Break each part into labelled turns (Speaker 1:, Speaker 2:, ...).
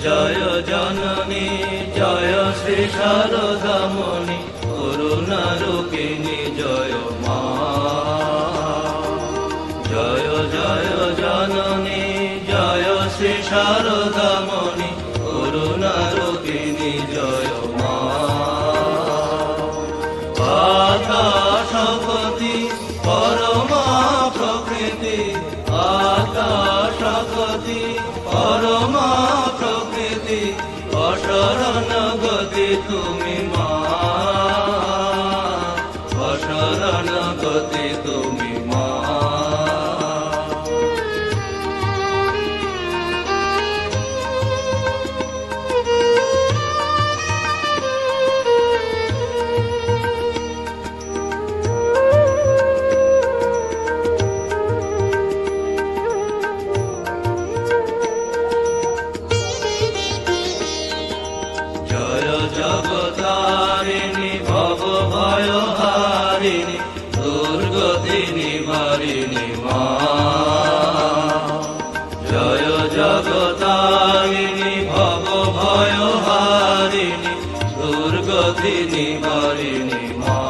Speaker 1: জয় জননী, জয় শ্রী শারদামণি করুণা রূপিণী জয় মা। জয় জয় জননী, জয় শ্রী শারদামণি করুণা রূপিণী জয় মা। আকাশপতি পরমা প্রকৃতি আকাশপতি পরমা প্রকৃতি অসরণ গতি তুমি দুর্গতি নিবারিণী মা।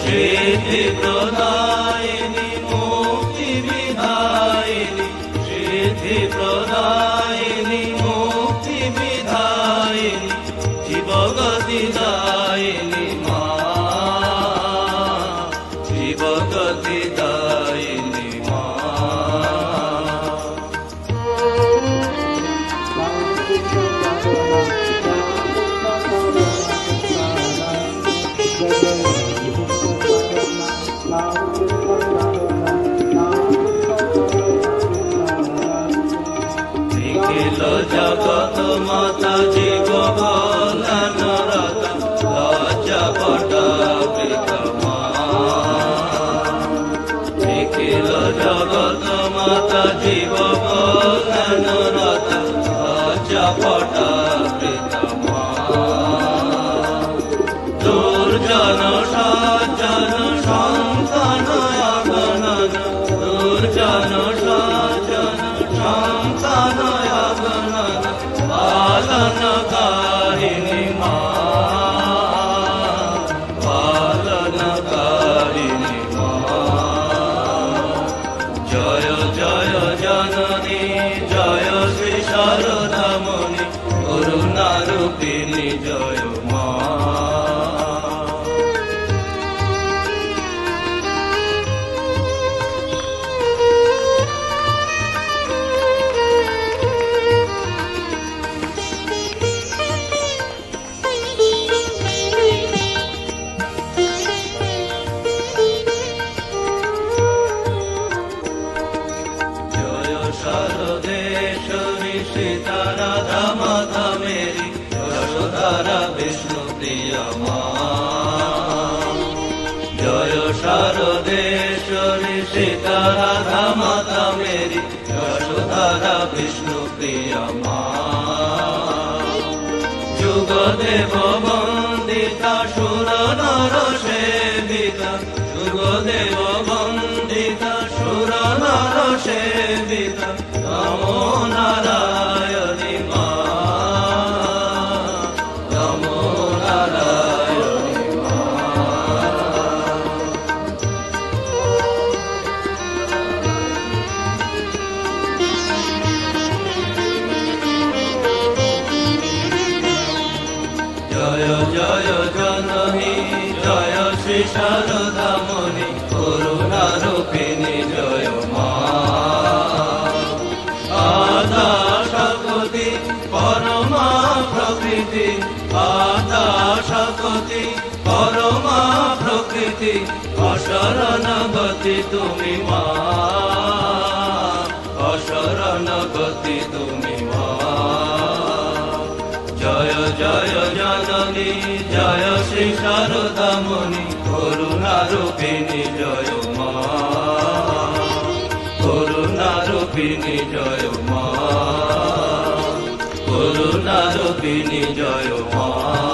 Speaker 1: সিদ্ধি প্রদায়িনী মুক্তি বিধায়নি। সিদ্ধি প্রদায়িনী মুক্তি বিধায়িনী। জীবগতি দায়িনী জগত মাতা জীব বলন রত লজ্জা পটাবৃত মা নিখিল জগত মাতা জীব বলন রত শারদেশ্বরী সীতারাধা মাধা মেরি বিষ্ণু প্রিয়া জয় শারদেশ্বরী সীতারাধা মাধা মেরি যশোধারা বিষ্ণু প্রিয়া মা যুগদেব বন্দিতা নর বন্দিতা, সুর নর নারায়ণী জয় জয় জননী, জয় শ্রী শারদামণি করুণা জয় মা। আদা শকতি, পরমা প্রকৃতি আদা শকতি, পরমা প্রকৃতি অশরণ তুমি মা। জয় শ্রী শারদামণি করুণারূপিণী জয় মা। করুণারূপিণী জয় মা। করুণারূপিণী জয় মা।